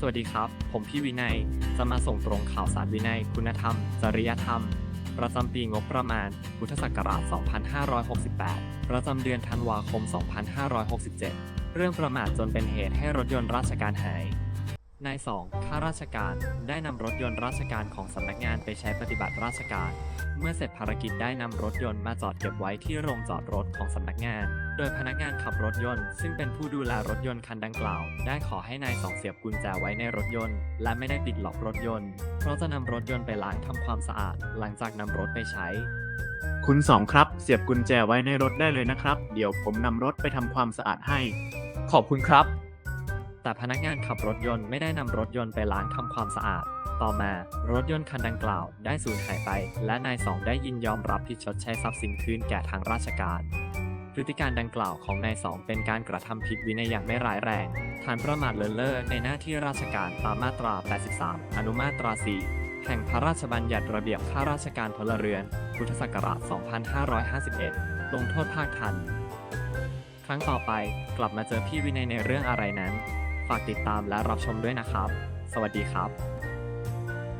สวัสดีครับ ผมพี่วินัย จะมาส่งตรงข่าวสารวินัย คุณธรรม จริยธรรม ประจำปีงบประมาณ พุทธศักราช 2568 ประจำเดือนธันวาคม 2567 เรื่องประมาทจนเป็นเหตุให้รถยนต์ราชการหาย นาย2ข้าราชการได้นำรถยนต์ราชการของสำนักงานไปใช้ปฏิบัติราชการ เมื่อเสร็จภารกิจได้นำรถยนต์มาจอดเก็บไว้ที่โรงจอดรถของสำนักงาน โดยพนักงานขับรถยนต์ ซึ่งเป็นผู้ดูแลรถยนต์คันดังกล่าว ได้ขอให้นายสองเสียบกุญแจไว้ในรถยนต์ และไม่ได้ปิดล็อกรถยนต์ เพราะจะนำรถยนต์ไปล้างทำความสะอาด หลังจากนำรถไปใช้ คุณสองครับ เสียบกุญแจไว้ในรถได้เลยนะครับ เดี๋ยวผมนำรถไปทำความสะอาดให้ ขอบคุณครับ แต่พนักงานขับรถยนต์ไม่ได้นำรถยนต์ไปล้างทำความสะอาด ต่อมารถยนต์คันดังกล่าวได้สูญหายไป และนายสองได้ยินยอมรับผิดชดใช้ทรัพย์สินคืนแก่ทางราชการพฤติการดังกล่าวของนายสองเป็นการกระทำผิดวินัยอย่างไม่ร้ายแรง ฐานประมาทเลินเล่อในหน้าที่ราชการตามมาตรา 83 อนุมาตรา 4 แห่งพระราชบัญญัติระเบียบข้าราชการพลเรือน พุทธศักราช 2551 ลงโทษภาคทัน ครั้งต่อไปกลับมาเจอพี่วินัยในเรื่องอะไรนั้น ฝากติดตามและรับชมด้วยนะครับ สวัสดีครับ